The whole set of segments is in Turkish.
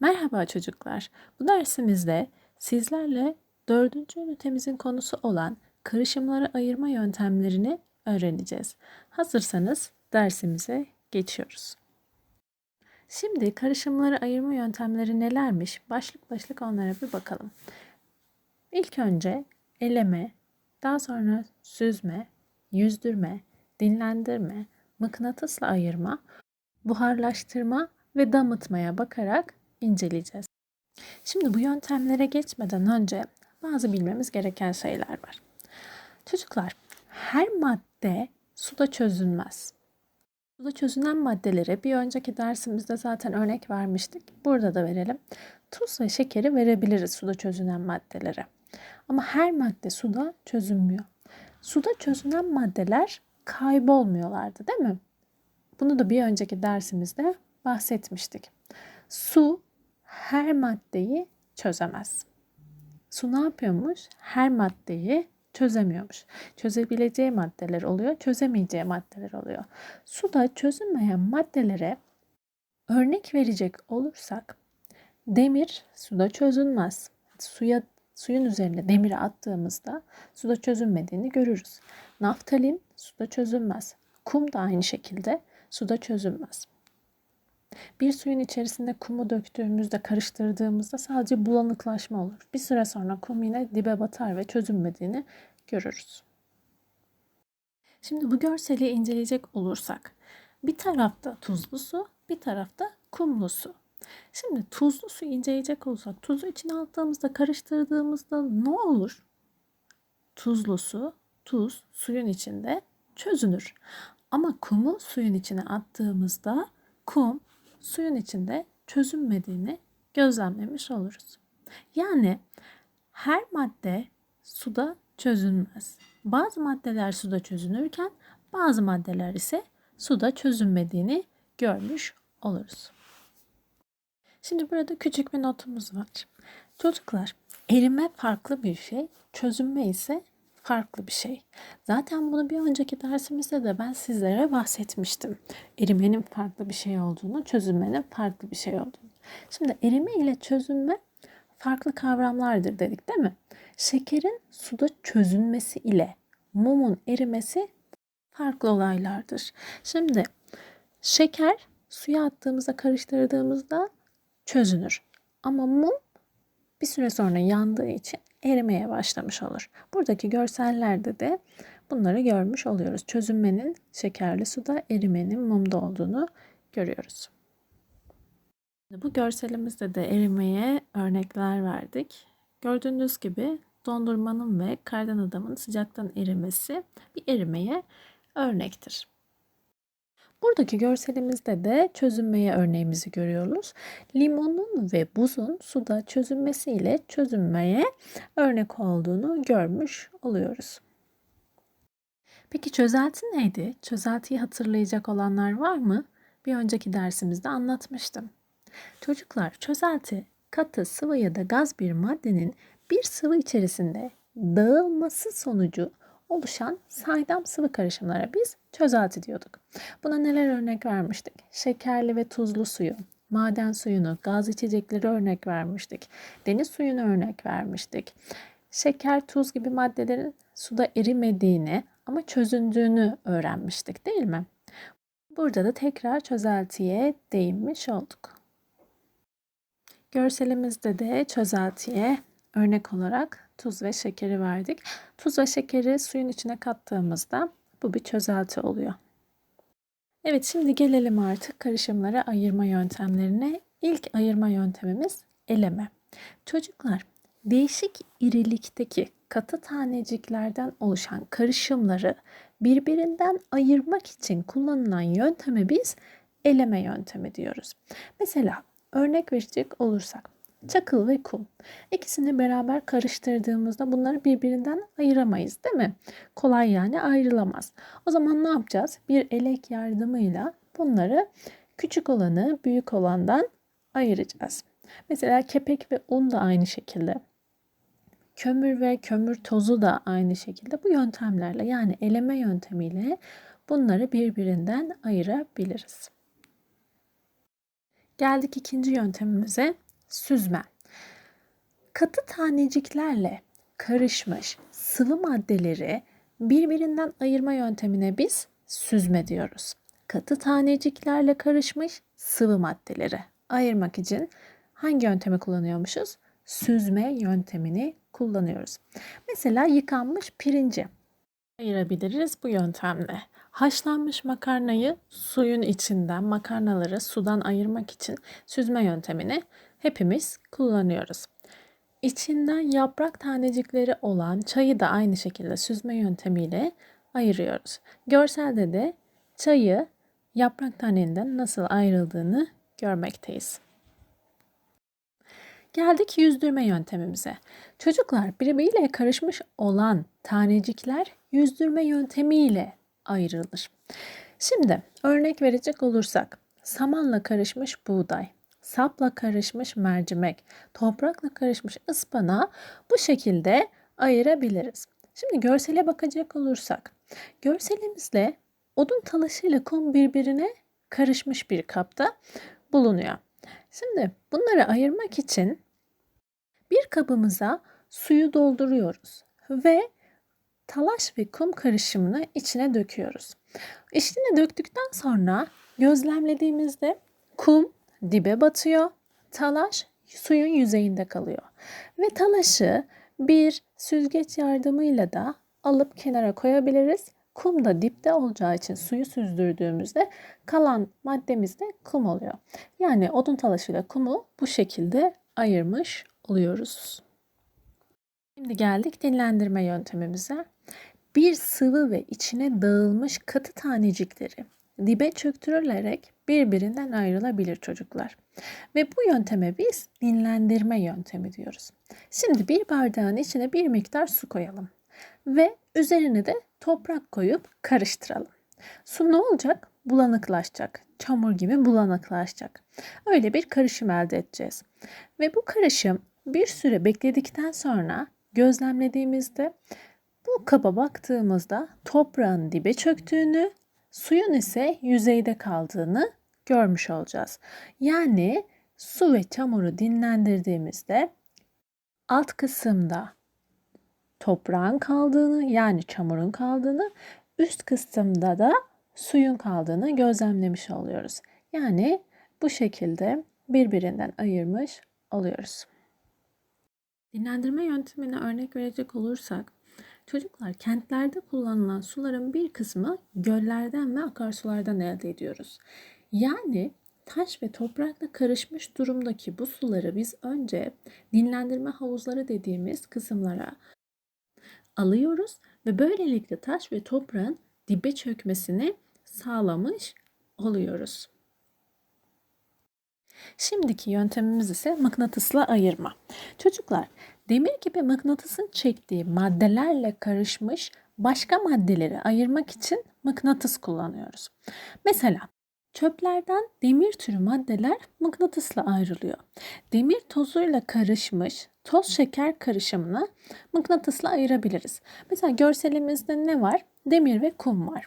Merhaba çocuklar. Bu dersimizde sizlerle dördüncü ünitemizin konusu olan karışımları ayırma yöntemlerini öğreneceğiz. Hazırsanız dersimize geçiyoruz. Şimdi karışımları ayırma yöntemleri nelermiş? Başlık başlık onlara bir bakalım. İlk önce eleme, daha sonra süzme, yüzdürme, dinlendirme, mıknatısla ayırma, buharlaştırma ve damıtmaya bakarak inceleyeceğiz. Şimdi bu yöntemlere geçmeden önce bazı bilmemiz gereken şeyler var. Çocuklar, her madde suda çözünmez. Suda çözünen maddelere bir önceki dersimizde zaten örnek vermiştik. Burada da verelim. Tuz ve şekeri verebiliriz suda çözünen maddelere. Ama her madde suda çözünmüyor. Suda çözünen maddeler kaybolmuyorlardı değil mi? Bunu da bir önceki dersimizde bahsetmiştik. Su her maddeyi çözemez. Su ne yapıyormuş? Her maddeyi çözemiyormuş. Çözebileceği maddeler oluyor, çözemeyeceği maddeler oluyor. Suda çözünmeyen maddelere örnek verecek olursak demir suda çözünmez. Suya suyun üzerine demiri attığımızda suda çözünmediğini görürüz. Naftalin suda çözünmez. Kum da aynı şekilde suda çözünmez. Bir suyun içerisinde kumu döktüğümüzde, karıştırdığımızda sadece bulanıklaşma olur. Bir süre sonra kum yine dibe batar ve çözünmediğini görürüz. Şimdi bu görseli inceleyecek olursak bir tarafta tuzlu su, bir tarafta kumlu su. Şimdi tuzlu su inceleyecek olursak tuzu içine attığımızda, karıştırdığımızda ne olur? Tuzlu su, tuz suyun içinde çözünür. Ama kumu suyun içine attığımızda kum suyun içinde çözünmediğini gözlemlemiş oluruz. Yani her madde suda çözünmez. Bazı maddeler suda çözünürken bazı maddeler ise suda çözünmediğini görmüş oluruz. Şimdi burada küçük bir notumuz var. Çocuklar, erime farklı bir şey, çözünme ise farklı bir şey. Zaten bunu bir önceki dersimizde de ben sizlere bahsetmiştim. Erimenin farklı bir şey olduğunu, çözünmenin farklı bir şey olduğunu. Şimdi erime ile çözünme farklı kavramlardır dedik değil mi? Şekerin suda çözünmesi ile mumun erimesi farklı olaylardır. Şimdi şeker suya attığımızda karıştırdığımızda çözünür. Ama mum bir süre sonra yandığı için erimeye başlamış olur. Buradaki görsellerde de bunları görmüş oluyoruz. Çözünmenin şekerli suda, erimenin mumda olduğunu görüyoruz. Bu görselimizde de erimeye örnekler verdik. Gördüğünüz gibi dondurmanın ve kardan adamın sıcaktan erimesi bir erimeye örnektir. Buradaki görselimizde de çözünmeye örneğimizi görüyoruz. Limonun ve buzun suda çözünmesiyle çözünmeye örnek olduğunu görmüş oluyoruz. Peki çözelti neydi? Çözeltiyi hatırlayacak olanlar var mı? Bir önceki dersimizde anlatmıştım. Çocuklar çözelti katı, sıvı ya da gaz bir maddenin bir sıvı içerisinde dağılması sonucu oluşan saydam sıvı karışımlara biz çözelti diyorduk. Buna neler örnek vermiştik? Şekerli ve tuzlu suyu, maden suyunu, gaz içecekleri örnek vermiştik. Deniz suyunu örnek vermiştik. Şeker, tuz gibi maddelerin suda erimediğini ama çözündüğünü öğrenmiştik değil mi? Burada da tekrar çözeltiye değinmiş olduk. Görselimizde de çözeltiye örnek olarak tuz ve şekeri verdik. Tuz ve şekeri suyun içine kattığımızda bu bir çözelti oluyor. Evet şimdi gelelim artık karışımları ayırma yöntemlerine. İlk ayırma yöntemimiz eleme. Çocuklar değişik irilikteki katı taneciklerden oluşan karışımları birbirinden ayırmak için kullanılan yönteme biz eleme yöntemi diyoruz. Mesela örnek verecek olursak çakıl ve kum. İkisini beraber karıştırdığımızda bunları birbirinden ayıramayız değil mi? Kolay yani ayrılamaz. O zaman ne yapacağız? Bir elek yardımıyla bunları küçük olanı büyük olandan ayıracağız. Mesela kepek ve un da aynı şekilde. Kömür ve kömür tozu da aynı şekilde bu yöntemlerle yani eleme yöntemiyle bunları birbirinden ayırabiliriz. Geldik ikinci yöntemimize süzme. Katı taneciklerle karışmış sıvı maddeleri birbirinden ayırma yöntemine biz süzme diyoruz. Katı taneciklerle karışmış sıvı maddeleri ayırmak için hangi yöntemi kullanıyormuşuz? Süzme yöntemini kullanıyoruz. Mesela yıkanmış pirinci ayırabiliriz bu yöntemle. Haşlanmış makarnayı suyun içinden makarnaları sudan ayırmak için süzme yöntemini hepimiz kullanıyoruz. İçinden yaprak tanecikleri olan çayı da aynı şekilde süzme yöntemiyle ayırıyoruz. Görselde de çayı yaprak tanelinden nasıl ayrıldığını görmekteyiz. Geldik yüzdürme yöntemimize. Çocuklar birbiriyle karışmış olan tanecikler yüzdürme yöntemiyle ayrılır. Şimdi örnek verecek olursak samanla karışmış buğday, sapla karışmış mercimek, toprakla karışmış ıspanağı bu şekilde ayırabiliriz. Şimdi görsele bakacak olursak görselimizle odun talaşıyla kum birbirine karışmış bir kapta bulunuyor. Şimdi bunları ayırmak için bir kabımıza suyu dolduruyoruz ve talaş ve kum karışımını içine döküyoruz. İçine döktükten sonra gözlemlediğimizde kum dibe batıyor, talaş suyun yüzeyinde kalıyor. Ve talaşı bir süzgeç yardımıyla da alıp kenara koyabiliriz. Kum da dipte olacağı için suyu süzdürdüğümüzde kalan maddemiz de kum oluyor. Yani odun talaşıyla kumu bu şekilde ayırmış oluyoruz. Şimdi geldik dinlendirme yöntemimize. Bir sıvı ve içine dağılmış katı tanecikleri dibe çöktürülerek birbirinden ayrılabilir çocuklar. Ve bu yönteme biz dinlendirme yöntemi diyoruz. Şimdi bir bardağın içine bir miktar su koyalım ve üzerine de toprak koyup karıştıralım. Su ne olacak? Bulanıklaşacak. Çamur gibi bulanıklaşacak. Öyle bir karışım elde edeceğiz. Ve bu karışım bir süre bekledikten sonra gözlemlediğimizde bu kaba baktığımızda toprağın dibe çöktüğünü, suyun ise yüzeyde kaldığını görmüş olacağız. Yani su ve çamuru dinlendirdiğimizde alt kısımda toprağın kaldığını yani çamurun kaldığını, üst kısımda da suyun kaldığını gözlemlemiş oluyoruz. Yani bu şekilde birbirinden ayırmış oluyoruz. Dinlendirme yöntemine örnek verecek olursak, çocuklar kentlerde kullanılan suların bir kısmı göllerden ve akarsulardan elde ediyoruz. Yani taş ve toprakla karışmış durumdaki bu suları biz önce dinlendirme havuzları dediğimiz kısımlara alıyoruz ve böylelikle taş ve toprağın dibe çökmesini sağlamış oluyoruz. Şimdiki yöntemimiz ise mıknatısla ayırma. Çocuklar, demir gibi mıknatısın çektiği maddelerle karışmış başka maddeleri ayırmak için mıknatıs kullanıyoruz. Mesela çöplerden demir türü maddeler mıknatısla ayrılıyor. Demir tozuyla karışmış toz şeker karışımını mıknatısla ayırabiliriz. Mesela görselimizde ne var? Demir ve kum var.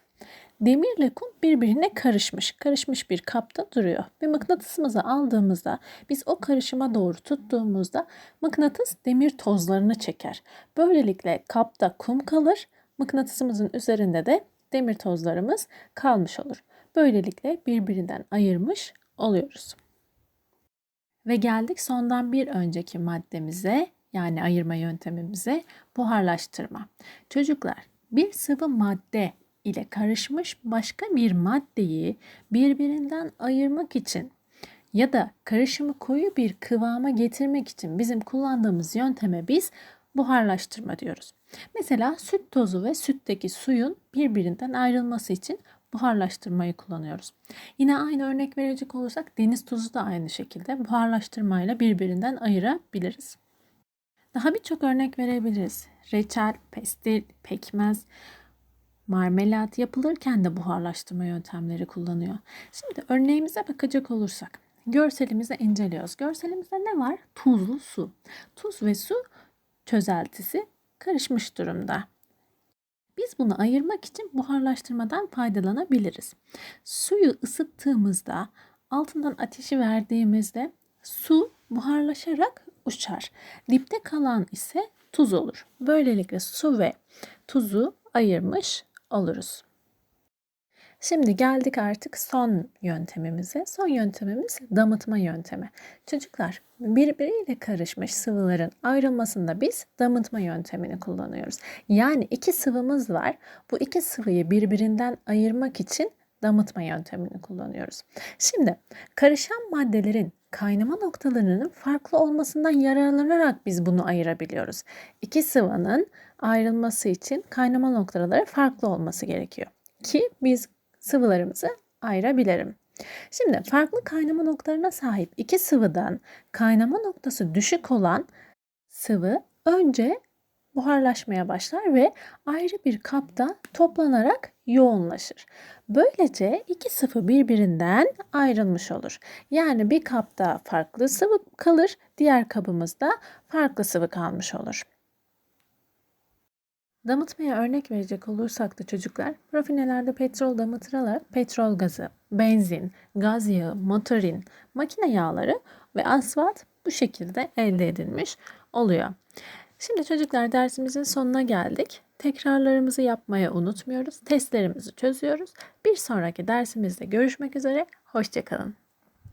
Demirle kum birbirine karışmış, karışmış bir kapta duruyor. Ve mıknatısımızı aldığımızda biz o karışıma doğru tuttuğumuzda mıknatıs demir tozlarını çeker. Böylelikle kapta kum kalır, mıknatısımızın üzerinde de demir tozlarımız kalmış olur. Böylelikle birbirinden ayırmış oluyoruz. Ve geldik sondan bir önceki maddemize yani ayırma yöntemimize buharlaştırma. Çocuklar bir sıvı madde ile karışmış başka bir maddeyi birbirinden ayırmak için ya da karışımı koyu bir kıvama getirmek için bizim kullandığımız yönteme biz buharlaştırma diyoruz. Mesela süt tozu ve sütteki suyun birbirinden ayrılması için buharlaştırmayı kullanıyoruz. Yine aynı örnek verecek olursak deniz tuzu da aynı şekilde buharlaştırmayla birbirinden ayırabiliriz. Daha birçok örnek verebiliriz. Reçel, pestil, pekmez, marmelat yapılırken de buharlaştırma yöntemleri kullanıyor. Şimdi örneğimize bakacak olursak görselimizi inceliyoruz. Görselimizde ne var? Tuzlu su. Tuz ve su çözeltisi karışmış durumda. Biz bunu ayırmak için buharlaştırmadan faydalanabiliriz. Suyu ısıttığımızda altından ateşi verdiğimizde su buharlaşarak uçar. Dipte kalan ise tuz olur. Böylelikle su ve tuzu ayırmış oluruz. Şimdi geldik artık son yöntemimize. Son yöntemimiz damıtma yöntemi. Çocuklar birbiriyle karışmış sıvıların ayrılmasında biz damıtma yöntemini kullanıyoruz. Yani iki sıvımız var. Bu iki sıvıyı birbirinden ayırmak için damıtma yöntemini kullanıyoruz. Şimdi karışan maddelerin kaynama noktalarının farklı olmasından yararlanarak biz bunu ayırabiliyoruz. İki sıvının ayrılması için kaynama noktaları farklı olması gerekiyor ki biz sıvılarımızı ayırabilirim. Şimdi farklı kaynama noktalarına sahip iki sıvıdan kaynama noktası düşük olan sıvı önce buharlaşmaya başlar ve ayrı bir kapta toplanarak yoğunlaşır. Böylece iki sıvı birbirinden ayrılmış olur. Yani bir kapta farklı sıvı kalır, diğer kabımızda farklı sıvı kalmış olur. Damıtmaya örnek verecek olursak da çocuklar, rafinelerde petrol damıtılarak petrol gazı, benzin, gaz yağı, motorin, makine yağları ve asfalt bu şekilde elde edilmiş oluyor. Şimdi çocuklar dersimizin sonuna geldik. Tekrarlarımızı yapmayı unutmuyoruz. Testlerimizi çözüyoruz. Bir sonraki dersimizde görüşmek üzere. Hoşçakalın.